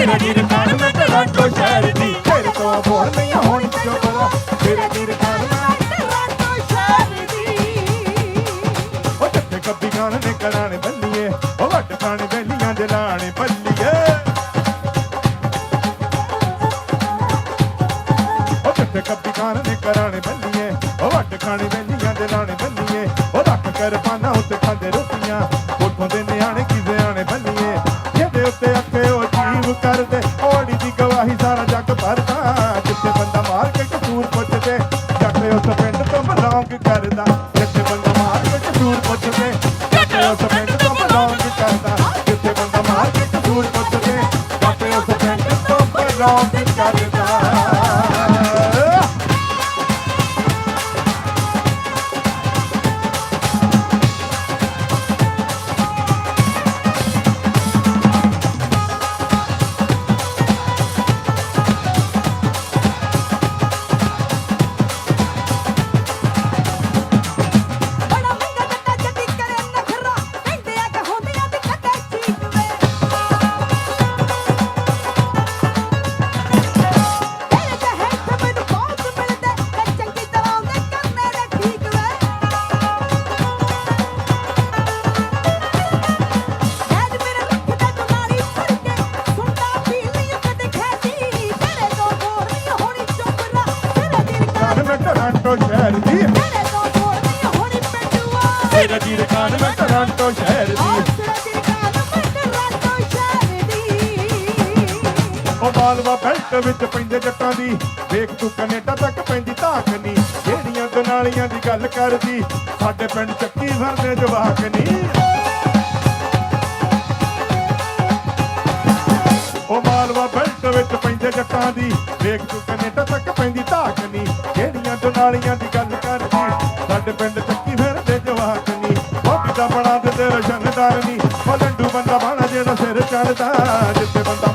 ਤੇਰਾ ਜੀ ਰਕਾਨ ਮੈਂ ਟੋਰਾਂਟੋ ਸ਼ਹਿਰ ਦੀ। ਤੇਰੇ ਤੋਂ ਬੋਲ ਨਹੀਂ ਹੋਣੀ ਚੋਬਰਾ ਤੇਰਾ ਜੀ ਰਕਾਨ ਮੈਂ ਟੋਰਾਂਟੋ ਸ਼ਹਿਰ ਦੀ। ਉਹ ਜਿੱਥੇ ਕੱਬੀ ਗਾਣ ਨੇ ਕਰਾਣੇ ਬੱਲੀਏ, ਉਹ ਵੱਟ ਖਾਣੇ ਬੈਲੀਆਂ ਦੇ ਲਾਣੇ ਬੱਲੀਏ। ਉਹ ਜਿੱਥੇ ਕੱਬੀ ਗਾਣ ਨੇ ਕਰਾਣੇ ਬੱਲੀਏ, ਉਹ ਵੱਟ ਖਾਣੇ ਬੈਲੀਆਂ ਦੇ ਲਾਣੇ ਬੱਲੀਏ। ਉਹ ਰੱਖ ਕਰ ਪਾਣਾ ਉੱਤੇ ਖਾਂਦੇ ਰੋਟੀਆਂ, ਉੱਥੋਂ ਦੇ ਨਿਆਣੇ ਕੀ ਆਣੇ ਬੱਲੀਏ। ਜਿਹਦੇ ਉੱਤੇ ਅੱਖੇ ਉਹ ਜੀਵ ਕਰਦੇ। ਓੜੀ ਦੀ ਗਵਾਹੀ ਸਾਰਾ ਜੱਗ ਭਰਦਾ। ਜਿੱਥੇ ਬੰਦਾ ਮਾਰ ਕੇ ਕਸੂਰ ਪੁੱਛਦੇ ਜੱਟ ਉਸ ਪਿੰਡ ਤੋਂ ਬਲੌਂਗ ਕਰਦਾ। ਜਿੱਥੇ ਬੰਦਾ ਮਾਰ ਕੇ ਕਸੂਰ ਪੁੱਛਦੇ ਜੱਟ ਉਸ ਪਿੰਡ ਤੋਂ ਬਲੌਂਗ ਕਰਦਾ। ਜਿੱਥੇ ਬੰਦਾ ਮਾਰ ਕੇ ਕਸੂਰ ਪੁੱਛਦੇ ਜੱਟ ਉਸ ਪਿੰਡ ਤੋਂ ਬਲੌਂਗ ਕਰਦਾ। ਪਿੰਡੂਆ ਤੇਰਾ ਜੀ ਰਕਾਨ ਮੈਂ ਟੋਰਾਂਟੋ ਸ਼ਹਿਰ ਦੀ। ਉਹ ਮਾਲਵਾ ਬੈਲਟ ਵਿੱਚ ਪੈਂਦੇ ਜੱਟਾਂ ਦੀ। ਵੇਖ ਤੂੰ ਕੈਨੇਡਾ ਤੱਕ ਪੈਂਦੀ ਧਾਕਨੀ ਜਿਹੜੀਆਂ ਦਨਾਲੀਆਂ ਦੀ ਗੱਲ ਕਰਦੀ, ਸਾਡੇ ਪਿੰਡ ਚੱਕੀ ਫਿਰਦੇ ਜਵਾਕ ਨੀ। ਉਹ ਮਾਲਵਾ ਬੈਲਟ ਵਿੱਚ ਪੈਂਦੇ ਜੱਟਾਂ ਦੀ। ਵੇਖ ਤੂੰ ਕੈਨੇਡਾ ਤੱਕ ਪੈਂਦੀ ਧਾਕਨੀ ਜਿਹੜੀਆਂ ਦਨਾਲੀਆਂ ਦੀ ਗੱਲ ਕਰਦੀ, ਸਾਡੇ ਪਿੰਡ ਚੱਕੀ ਫਿਰਦੇ ਉਹ ਦਾ ਬਣਾ ਦਿੰਦੇ ਰਸ਼ਨਦਾਰ ਨੀ। ਉਹ ਲੰਡੂ ਬੰਦਾ ਬਾਣਾ ਜਿਹੜਾ ਸਿਰ ਚੜਦਾ, ਜਿੱਥੇ ਬੰਦਾ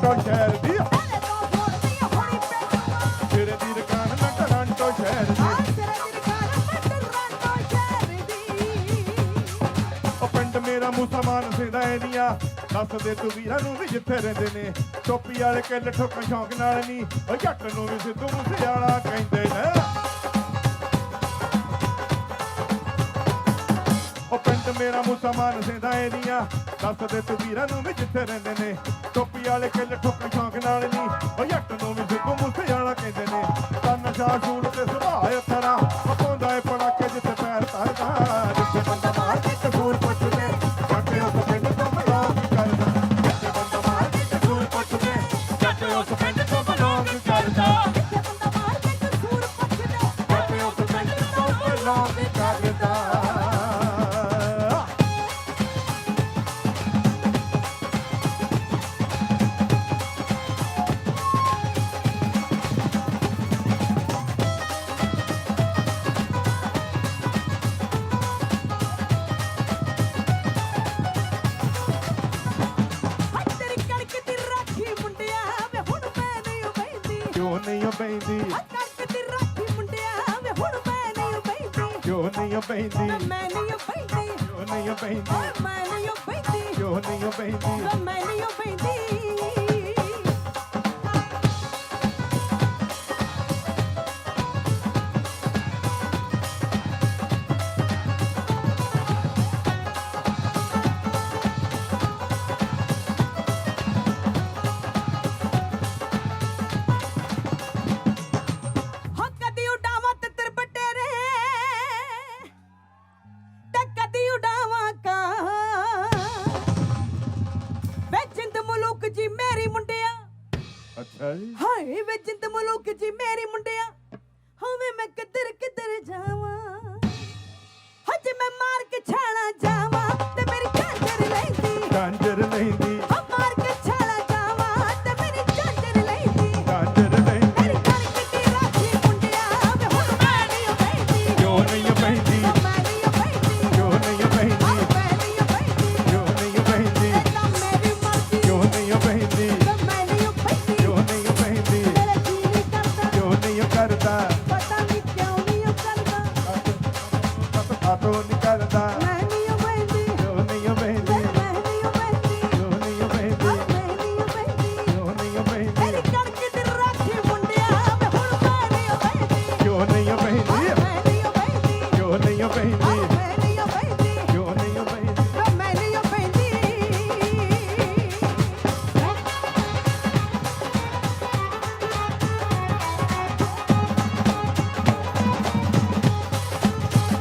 ਟੋਰਾਂਟੋ ਸ਼ਹਿਰ ਦੀ ਤੇਰੇ ਦੀ। ਮੈਂ ਟੋਰਾਂਟੋ ਸ਼ਹਿਰ ਦੀ। ਉਹ ਪਿੰਡ ਮੇਰਾ ਮੁਸਲਮਾਨ ਸਿੰਦਾ ਐਨੀਆਂ ਦੱਸ ਦੇ ਤੂੰ ਵੀਰਾਂ ਨੂੰ ਵੀ ਜਿੱਥੇ ਰਹਿੰਦੇ ਨੇ। ਟੋਪੀ ਵਾਲੇ ਕਿੱਲ ਠੋਕਣ ਸ਼ੌਂਕ ਨਾਲ ਨਹੀਂ ਉਹ ਜੱਟ ਨੂੰ ਵੀ ਸਿੱਧੂ ਮੂਸੇ ਵਾਲਾ ਕਹਿੰਦੇ ਨੇ। ਪਿੰਡ ਮੇਰਾ ਮੁਸਲਮਾਨ ਸਿੰਦਾ ਐਨੀਆਂ ਦੱਸ ਦੇ ਤੂੰ ਵੀਰਾਂ ਨੂੰ ਵੀ ਜਿੱਥੇ ਰਹਿੰਦੇ ਨੇ। ਟੋਪੀ ਵਾਲੇ ਕਿੱਲ ਠੋਕਣ ਸ਼ੌਂਕ ਨਾਲ ਨਹੀਂ ਉਹ ਜੱਟ ਨੂੰ ਵੀ ਸਿੱਧੂ ਮੂਸੇ ਵਾਲਾ ਕਹਿੰਦੇ ਨੇ। ਤਾਂ ਨਸ਼ਾ ਸੂਟ ਤੇ ਸੁਭਾਅ ਅਥਰਾ ਕਿਉਂ ਨਹੀਂ ਓ ਪੈਂਦੀ ਕਣਕ ਦੀ ਰਾਖੀ ਮੁੰਡਿਆ ਵੇ ਬੈਂਦੀ ਹਾਏ ਵੇ ਜਿੰਦ ਮਲੂਕ ਜੀ ਮੇਰੀ ਮੁੰਡਿਆ ਹੋਵੇ ਮੈਂ ਕਿੱਧਰ ਕਿੱਧਰ ਜਾਵਾਂ। ਹੱਜ ਮੈਂ ਮਾਰ ਕੇ ਛਾਣਾ ਜਾਵਾਂ ਤੇ ਮੇਰੀ ਝਾਂਜਰ ਲੈਂਦੀ। ਝਾਂਜਰ ਲੈਂਦੀ।